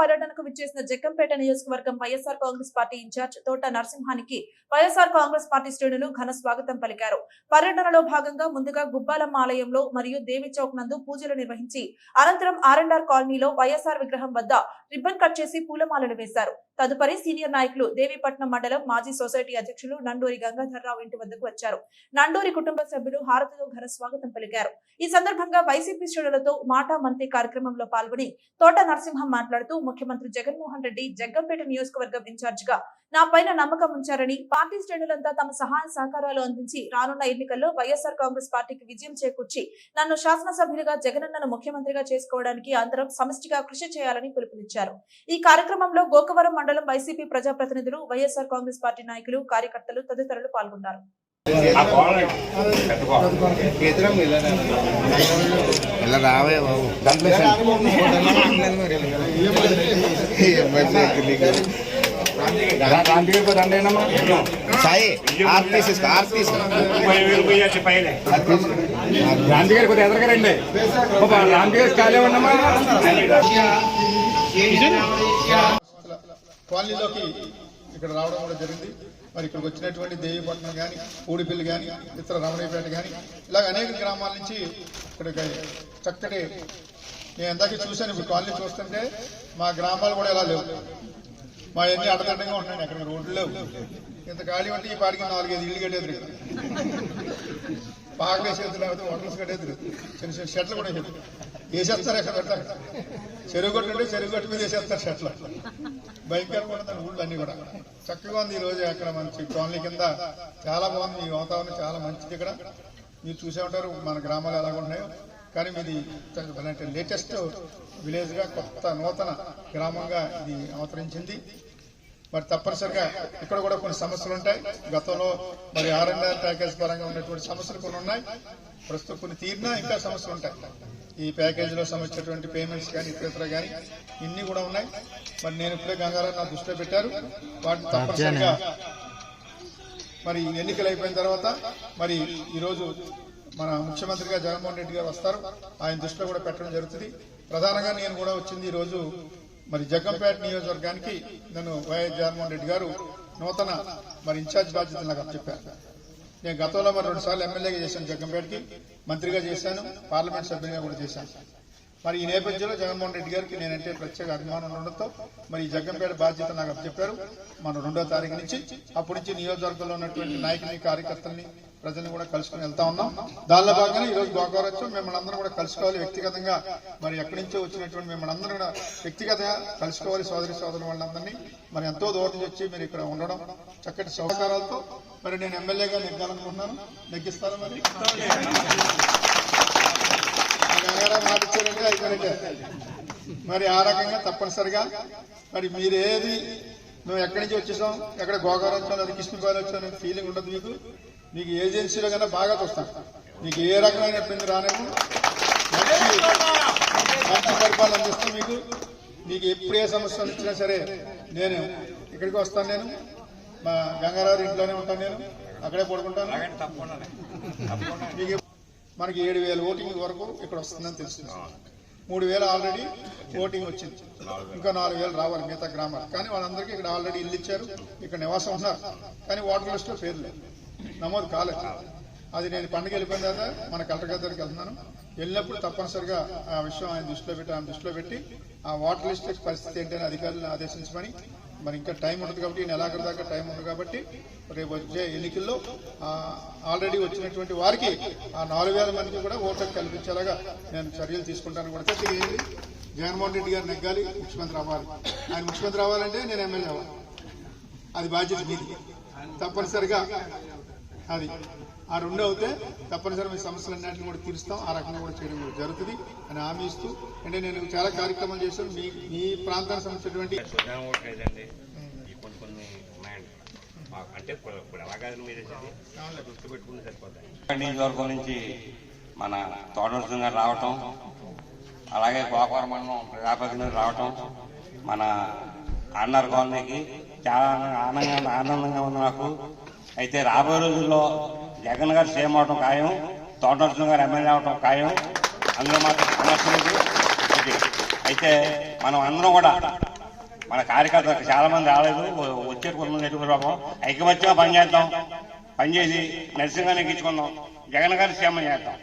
పర్యటనకు విచ్చేసిన జగ్గంపేట నియోజకవర్గం వైఎస్ఆర్ కాంగ్రెస్ పార్టీ ఇన్ఛార్జ్ తోట నరసింహానికి వైఎస్ఆర్ కాంగ్రెస్ పార్టీ శ్రేణులు ఘన స్వాగతం పలికారు. పర్యటనలో భాగంగా ముందుగా గుబ్బాలమ్మ ఆలయంలో మరియు దేవి చౌక్ నందు పూజలు నిర్వహించి అనంతరం ఆర్ఎన్ఆర్ కాలనీలో వైఎస్ఆర్ విగ్రహం వద్ద రిబ్బన్ కట్ చేసి పూలమాలలు వేశారు. తదుపరి సీనియర్ నాయకులు దేవీపట్నం మండలం మాజీ సొసైటీ అధ్యక్షులు నండూరి గంగాధర్రావు ఇంటి వద్దకు వచ్చారు. నండూరి కుటుంబ సభ్యులు హారతితో ఘన స్వాగతం పలికారు. ఈ సందర్భంగా వైసీపీ శ్రేణులతో మాటా మంత్రి కార్యక్రమంలో పాల్గొని తోట నరసింహం మాట్లాడుతూ ముఖ్యమంత్రి జగన్మోహన్ రెడ్డి జగ్గంపేట నియోజకవర్గం ఇన్ఛార్జ్గా నా పైన నమ్మకం ఉంచారని పార్టీ శ్రేణులంతా తమ సహాయ సహకారాలు అందించి రానున్న ఎన్నికల్లో వైఎస్ఆర్ కాంగ్రెస్ పార్టీకి విజయం చేకూర్చి నన్ను శాసనసభ్యులుగా జగనన్నను ముఖ్యమంత్రిగా చేసుకోవడానికి అందరం సమష్టిగా కృషి చేయాలని పిలుపునిచ్చారు. ఈ కార్యక్రమంలో గోకవరం మండలం వైసీపీ ప్రజాప్రతినిధులు వైఎస్ఆర్ కాంగ్రెస్ పార్టీ నాయకులు కార్యకర్తలు తదితరులు పాల్గొన్నారు. ఇలా రావే బాబు. ఏంటమ్మా సాయి ఆర్ తీసుకో. ఆర్ తీసుకో. గాంధీ గారికి కొద్దిగా ఎదరగారండి గాంధీ గారికి ఖాళీ కాలనీలోకి ఇక్కడ రావడం కూడా జరిగింది. మరి ఇక్కడికి వచ్చినటువంటి దేవీపట్నం కానీ పూడిపల్లి కానీ ఇతర రమణీపేట కానీ ఇలాగ అనేక గ్రామాల నుంచి ఇక్కడికి చక్కటి నేను ఇందాక చూశాను ఇప్పుడు కాలనీ చూస్తుంటే మా గ్రామాలు కూడా ఇలా లేవు. మా ఎన్ని అడదండంగా ఉంటున్నాయి అక్కడ రోడ్లు లేవు. ఇంత ఖాళీ ఉంటే ఈ పాడికి నాలుగైదు ఇల్లు కట్టేది పాకలే చేతులు లేకపోతే హోటల్స్ కట్టేది చిన్న చిన్న షెట్లు కూడా వేసేస్తారు ఎక్కడ పెడతారు చెరువు గట్టు ఉంటే చెరువు గట్టు మీద వేసేస్తారు షెట్లు. భయంకరంగా ఉంటుంది ఊళ్ళో అన్ని కూడా. చక్కగా ఉంది ఈ రోజు అక్కడ మంచి కాలనీ కింద. చాలా బాగుంది ఈ వాతావరణం చాలా మంచిది ఇక్కడ. మీరు చూసే ఉంటారు మన గ్రామాలు ఎలా ఉంటున్నాయో. కానీ మీది లేటెస్ట్ విలేజ్గా కొత్త నూతన గ్రామంగా ఇది అవతరించింది. మరి తప్పనిసరిగా ఇక్కడ కూడా కొన్ని సమస్యలు ఉంటాయి. గతంలో మరి ఆర్ఎన్ఆర్ ప్యాకేజ్ పరంగా ఉన్నటువంటి సమస్యలు కొన్ని ఉన్నాయి. ప్రస్తుతం కొన్ని తీరినా ఇంకా సమస్యలు ఉంటాయి. ఈ ప్యాకేజీలో సంబంధించినటువంటి పేమెంట్స్ కానీ ఇతర కానీ ఇన్ని కూడా ఉన్నాయి. మరి నేను ఇప్పుడే గంగారావు నా దృష్టిలో పెట్టారు. వాటిని తప్పనిసరిగా మరి ఎన్నికలు అయిపోయిన తర్వాత మరి ఈరోజు మన ముఖ్యమంత్రిగా జగన్మోహన్ రెడ్డి గారు వస్తారు. ఆయన దృష్టిలో కూడా పెట్టడం జరుగుతుంది. ప్రధానంగా నేను కూడా వచ్చింది ఈ రోజు మరి జగ్గంపేట నియోజకవర్గానికి నన్ను వైఎస్ జగన్మోహన్ రెడ్డి గారు నూతన మరి ఇన్ఛార్జ్ బాధ్యతలు నాకు చెప్పారు నేను గతంలో మరి రెండు సార్లు ఎమ్మెల్యేగా చేశాను జగ్గంపేటకి మంత్రిగా చేశాను పార్లమెంట్ సభ్యునిగా కూడా చేశాను. మరి ఈ నేపథ్యంలో జగన్మోహన్ రెడ్డి గారికి నేనంటే ప్రత్యేక అభిమానం ఉండడంతో మరి ఈ జగ్గంపేట బాధ్యత నాకు చెప్పారు మన రెండో తారీఖు నుంచి అప్పటి నుంచి నియోజకవర్గంలో ఉన్నటువంటి నాయకుని కార్యకర్తల్ని ప్రజల్ని కూడా కలుసుకుని వెళ్తా ఉన్నాం. దానిలో భాగంగా ఈ రోజు గోకవరచ్చు మిమ్మల్ని అందరం కూడా కలుసుకోవాలి. వ్యక్తిగతంగా మరి ఎక్కడి నుంచో వచ్చినటువంటి మిమ్మల్ని అందరం కూడా వ్యక్తిగతంగా కలుసుకోవాలి సోదరి సోదరుల వాళ్ళందరినీ. మరి ఎంతో దూరం నుంచి వచ్చి మీరు ఇక్కడ ఉండడం చక్కటి సహకారాలతో మరి నేను ఎమ్మెల్యేగా నెగ్గాలనుకుంటున్నాను. నెగ్గిస్తాను మరి? గంగారావు అయిపోయినట్టే. మరి ఆ రకంగా తప్పనిసరిగా మరి మీరేది మేము ఎక్కడి నుంచి వచ్చేసాం ఎక్కడ గోగారం వచ్చాం అది కృష్ణపాలు వచ్చాను ఫీలింగ్ ఉండదు మీకు. మీకు ఏజెన్సీలో కన్నా బాగా చూస్తాం. మీకు ఏ రకమైన ఇబ్బంది రానేమో మంచి మంచి పరిపాలన అందిస్తాం మీకు. మీకు ఎప్పుడు ఏ సమస్య వచ్చినా సరే నేను ఇక్కడికి వస్తాను నేను. మా గంగారావు ఇంట్లోనే ఉంటాను నేను. అక్కడే పడుకుంటాను. మీకు మనకి ఏడు వేల ఓటింగ్ వరకు ఇక్కడ వస్తుందని తెలుస్తుంది. మూడు వేలు ఆల్రెడీ ఓటింగ్ వచ్చింది. ఇంకా నాలుగు వేలు రావాలి మిగతా గ్రామాలు. కానీ వాళ్ళందరికీ ఇక్కడ ఆల్రెడీ ఇల్లు ఇచ్చారు. ఇక్కడ నివాసం ఉన్నారు. కానీ ఓటర్ లిస్టులో పేరు లేదు. నమోదు కాలేదు. అది నేను పండుగ వెళ్ళిపోయిన తర్వాత మన కలెక్టర్ గారి దగ్గరికి వెళ్తున్నాను. వెళ్ళినప్పుడు తప్పనిసరిగా ఆ విషయం ఆయన దృష్టిలో పెట్టి ఆయన దృష్టిలో పెట్టి ఆ వాటర్ లిస్ట్ పరిస్థితి ఏంటని అధికారులను ఆదేశించమని మరి ఇంకా టైం ఉంటుంది కాబట్టి నెలాఖరు దాకా టైం ఉంది కాబట్టి రేపు వచ్చే ఎన్నికల్లో ఆల్రెడీ వచ్చినటువంటి వారికి ఆ నాలుగు వేల మందికి కూడా ఓటర్ కల్పించేలాగా నేను చర్యలు తీసుకుంటాను కూడా ఇది జగన్మోహన్ రెడ్డి గారు నెగ్గాలి ముఖ్యమంత్రి అవ్వాలి. ఆయన ముఖ్యమంత్రి అవ్వాలంటే నేను ఎమ్మెల్యే అవ్వాలి. అది బాధ్యత మీది. తప్పనిసరిగా అది. ఆ రెండు అవుతే తప్పనిసరిగా మీ సమస్యలన్నింటినీ కూడా తీరుస్తాం. ఆ రకంగా కూడా చేయడం కూడా జరుగుతుంది. అని హామీ ఇస్తూ అంటే నేను చాలా కార్యక్రమాలు చేశాను. మీ మీ ప్రాంతానికి సంబంధించినటువంటి అంటే నియోజకవర్గం నుంచి మన తోటనరసింహ గారు రావటం అలాగే గోకవరం మండలం ప్రజాప్రతినిధులు రావటం మన అన్నర్ కాలనీకి చాలా ఆనందంగా ఆనందంగా ఉంది నాకు. అయితే రాబోయే రోజుల్లో జగన్ గారు సీఎం అవడం ఖాయం తోటనరసింహ గారు ఎమ్మెల్యే అవడం ఖాయం. అందులో మాత్రం సమస్య లేదు. అయితే మనం అందరం కూడా మన కార్యకర్తలు చాలా మంది రాలేదు. వచ్చే కొంతమంది ఎదుగురాబం ఐకమత్యంగా పనిచేద్దాం. పనిచేసి నరసింహాన్ని ఎక్కించుకుందాం జగన్ గారి సీఎం చేద్దాం.